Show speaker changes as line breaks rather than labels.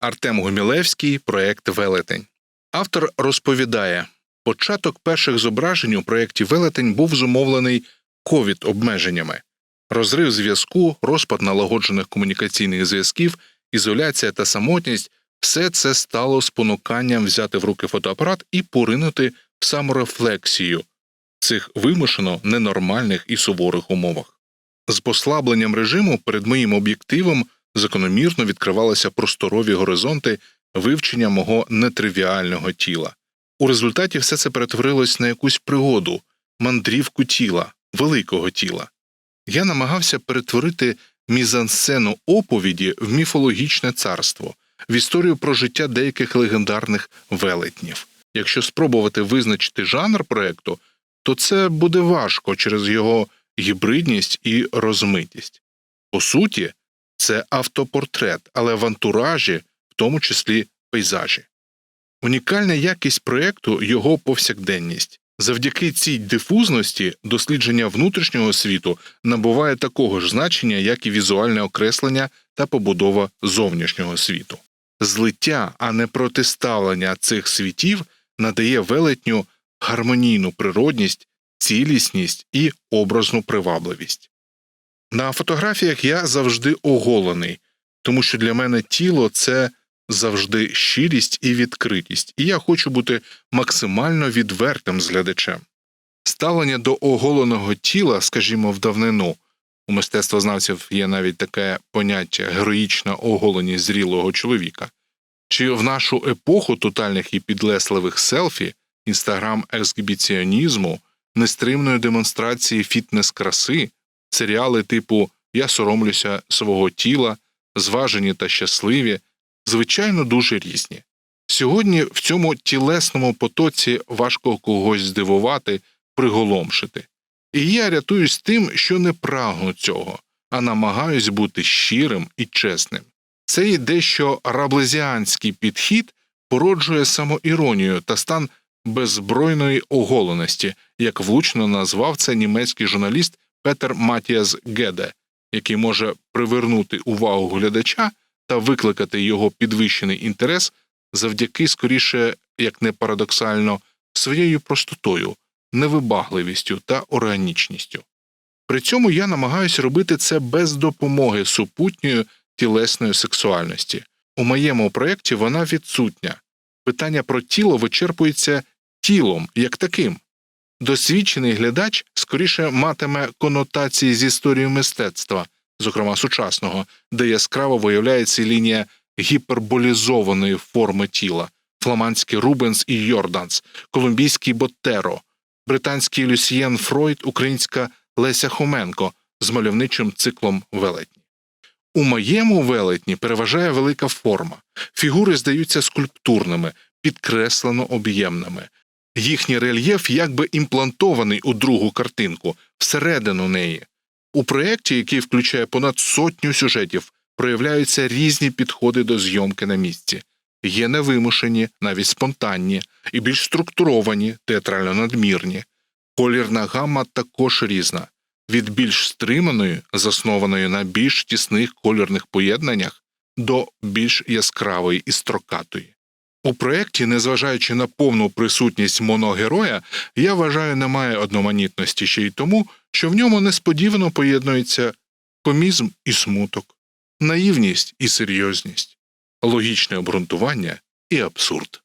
Артем Гумілевський, проект Велетень. Автор розповідає: початок перших зображень у проєкті Велетень був зумовлений ковід обмеженнями. Розрив зв'язку, розпад налагоджених комунікаційних зв'язків, ізоляція та самотність все це стало спонуканням взяти в руки фотоапарат і поринути в саморефлексію цих вимушено ненормальних і суворих умовах. З послабленням режиму перед моїм об'єктивом закономірно відкривалися просторові горизонти вивчення мого нетривіального тіла. У результаті все це перетворилось на якусь пригоду, мандрівку тіла, великого тіла. Я намагався перетворити мізансцену оповіді в міфологічне царство, в історію про життя деяких легендарних велетнів. Якщо спробувати визначити жанр проекту, то це буде важко через його гібридність і розмитість. По суті, це автопортрет, але в антуражі, в тому числі пейзажі. Унікальна якість проєкту його повсякденність. Завдяки цій дифузності дослідження внутрішнього світу набуває такого ж значення, як і візуальне окреслення та побудова зовнішнього світу. Злиття, а не протиставлення цих світів надає велетню гармонійну природність, цілісність і образну привабливість. На фотографіях я завжди оголений, тому що для мене тіло це завжди щирість і відкритість, і я хочу бути максимально відвертим з глядачем. Ставлення до оголеного тіла, скажімо, в давнину. У мистецтвознавців є навіть таке поняття героїчна оголеність зрілого чоловіка, чи в нашу епоху тотальних і підлесливих селфі, інстаграм ексгібіціонізму, нестримної демонстрації фітнес краси, серіали типу Я соромлюся свого тіла, зважені та щасливі, звичайно, дуже різні. Сьогодні в цьому тілесному потоці важко когось здивувати, приголомшити. І я рятуюсь тим, що не прагну цього, а намагаюсь бути щирим і чесним. Цей дещо раблезіанський підхід породжує самоіронію та стан беззбройної оголеності, як влучно назвав це німецький журналіст Петер Матіас Геде, який може привернути увагу глядача та викликати його підвищений інтерес завдяки скоріше, як не парадоксально, своєю простотою, невибагливістю та органічністю. При цьому я намагаюся робити це без допомоги супутньої тілесної сексуальності. У моєму проєкті вона відсутня. Питання про тіло вичерпується тілом як таким. Досвідчений глядач скоріше матиме конотації з історією мистецтва, зокрема сучасного, де яскраво виявляється лінія гіперболізованої форми тіла, фламандський Рубенс і Йорданс, колумбійський Боттеро, британський Люсьєн Фройд, українська Леся Хоменко з мальовничим циклом велетні. У моєму велетні переважає велика форма, фігури здаються скульптурними, підкреслено об'ємними. Їхній рельєф якби імплантований у другу картинку, всередину неї. У проєкті, який включає понад сотню сюжетів, проявляються різні підходи до зйомки на місці. Є невимушені, навіть спонтанні, і більш структуровані, театрально надмірні. Колірна гамма також різна від більш стриманої, заснованої на більш тісних кольорних поєднаннях, до більш яскравої і строкатої. У проєкті, незважаючи на повну присутність моногероя, я вважаю, немає одноманітності ще й тому, що в ньому несподівано поєднується комізм і смуток, наївність і серйозність, логічне обґрунтування і абсурд.